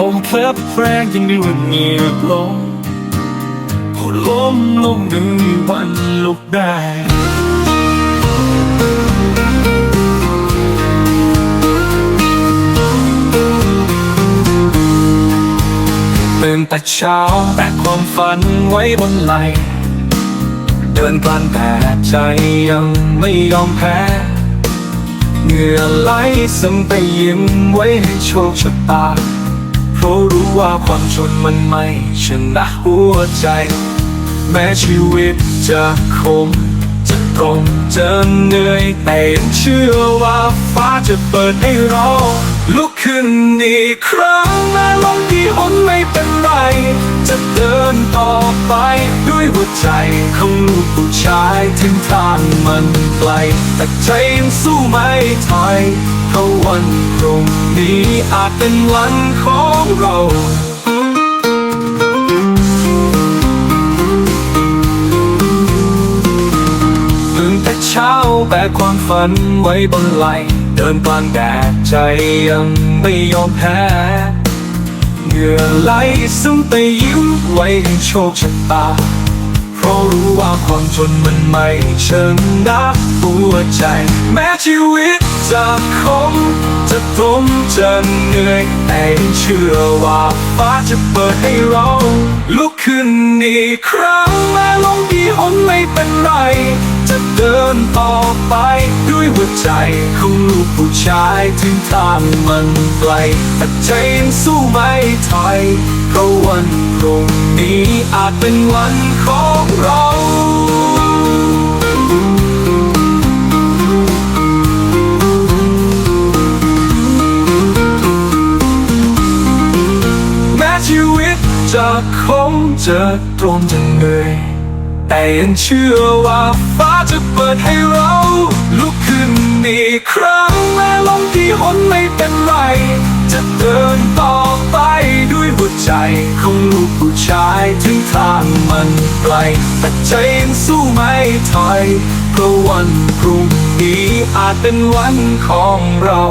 ลมเพลบแปรยังดูเงียบลงพอล้มลงหนึ่งวันลุกได้ตื่นแต่เช้าแบกความฝันไว้บนไหล เดินกลันแต่ใจยังไม่ยอมแพ้ เหงื่อไหลซึมไปยิ้มไว้ให้โชคชะตา เพราะรู้ว่าความจนมันไม่ชนะหัวใจ แม้ชีวิตจะคม จะตรงจะเหนื่อยแต่ยังเชื่อว่าฟ้าจะเปิดให้เราลุกขึ้นอีกครั้ง ด้วยหัวใจของลูกผู้ชายถึงทางมันไกล แต่ใจยังสู้ไม่ถอยเพราะวันพรุ่งนี้อาจเป็นวันของเราตื่นแต่เช้าแบกความฝันไว้บนไหล เดินกลางแดดใจยังไม่ยอมแพ้เหงื่อไหลซึมไปยิ้มไว้ให้โชคชะตา ราะรู้ว่าความจนมันไม่เชิงนักหัวใจ แม้ชีวิตจะคมจะทมจะเหนื่อยแต่เชื่อว่าฟ้าจะเปิดให้เรา ลุกขึ้นอีกครั้งแม้ลมที่หนไม่เป็นไร จะเดินต่อไปด้วยหัวใจของลูกผู้ชายถึงทางมันไกลแต่ใจยังสู้ไม่ถอยเพราะวันพรุ่งนี้อาจเป็นวันของ จะคงจะตรมจะเหนื่อยแต่ยังเชื่อว่าฟ้าจะเปิดให้เรา ลุกขึ้นอีกครั้งแม้ลมที่หนไม่เป็นไร จะเดินต่อไปด้วยหัวใจของลูกผู้ชายถึงทางมันไกลแต่ใจยังสู้ไม่ถอยเพราะวันพรุ่งนี้อาจเป็นวันของเรา